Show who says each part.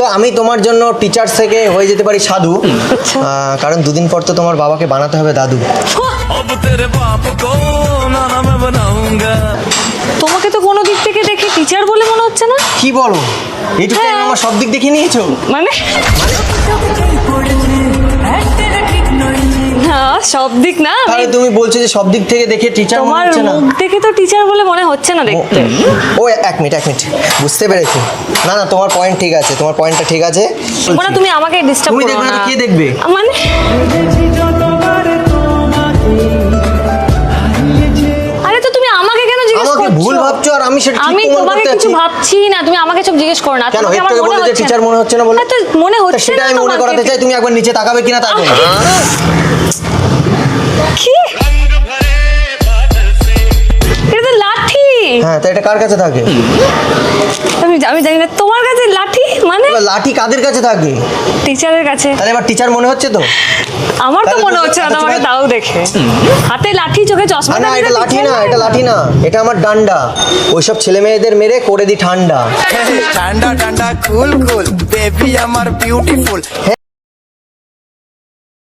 Speaker 1: তো আমি তোমার জন্য টিচার থেকে হয়ে যেতে পারি সাধু। কারণ দুদিন পর তো তোমার বাবাকে বানাতে হবে দাদু।
Speaker 2: তোমাকে তো কোনো দিক থেকে দেখে টিচার বলে মনে হচ্ছে না?
Speaker 1: কি বলো? এইটুকু
Speaker 2: হ্যাঁ।
Speaker 1: আমার সব দিক দেখে নিয়েছো?
Speaker 2: মানে? সব দিক না
Speaker 1: তাহলে তুমি বলছো যে সব দিক থেকে দেখে টিচার মনে হচ্ছে না?
Speaker 2: মুখ দেখে তো টিচার বলে মনে হচ্ছে না দেখতে।
Speaker 1: ও এক মিনিট এক মিনিট। বুঝতে পেরেছি। না না তোমার পয়েন্ট ঠিক আছে তোমার পয়েন্টটা ঠিক আছে।
Speaker 2: মানে তুমি আমাকে ডিস্টার্ব
Speaker 1: তুমি
Speaker 2: করো
Speaker 1: দেখবে না
Speaker 2: না।
Speaker 1: তো কে দেখবে?
Speaker 2: মানে? আরে তো তুমি আমাকে
Speaker 1: ভুল ভাবছ আর আমি সেটা
Speaker 2: আমি তোমাকে কিছু ভাবছি না তুমি আমাকে সব জিজ্ঞেস করো না।
Speaker 1: কেন হেড
Speaker 2: মনে
Speaker 1: বলে যে টিচার মনে হচ্ছে না বলে?
Speaker 2: তো মনে হচ্ছে
Speaker 1: সেটা আমি মনে করাতে চাই তুমি একবার নিচে তাকাবে কিনা তাকাবে হ্যাঁ তো এটা কার কাছে থাকে?
Speaker 2: আমি আমি জানি না। তোমার কাছে লাঠি? মানে?
Speaker 1: এবার লাঠি কাদের কাছে থাকে?
Speaker 2: টিচারের কাছে।
Speaker 1: তাহলে এবার টিচার মনে হচ্ছে তো?
Speaker 2: আমার তো মনে হচ্ছে না তোমাকে তাও দেখে। হাতে লাঠি চোখে চশমা
Speaker 1: আর না এটা লাঠি না এটা লাঠি না এটা আমার ডান্ডা। ওইসব ছেলে মেয়েদের মেরে করে দি ঠান্ডা।
Speaker 3: ঠান্ডা ঠান্ডা কুল কুল বেবি আমার বিউটিফুল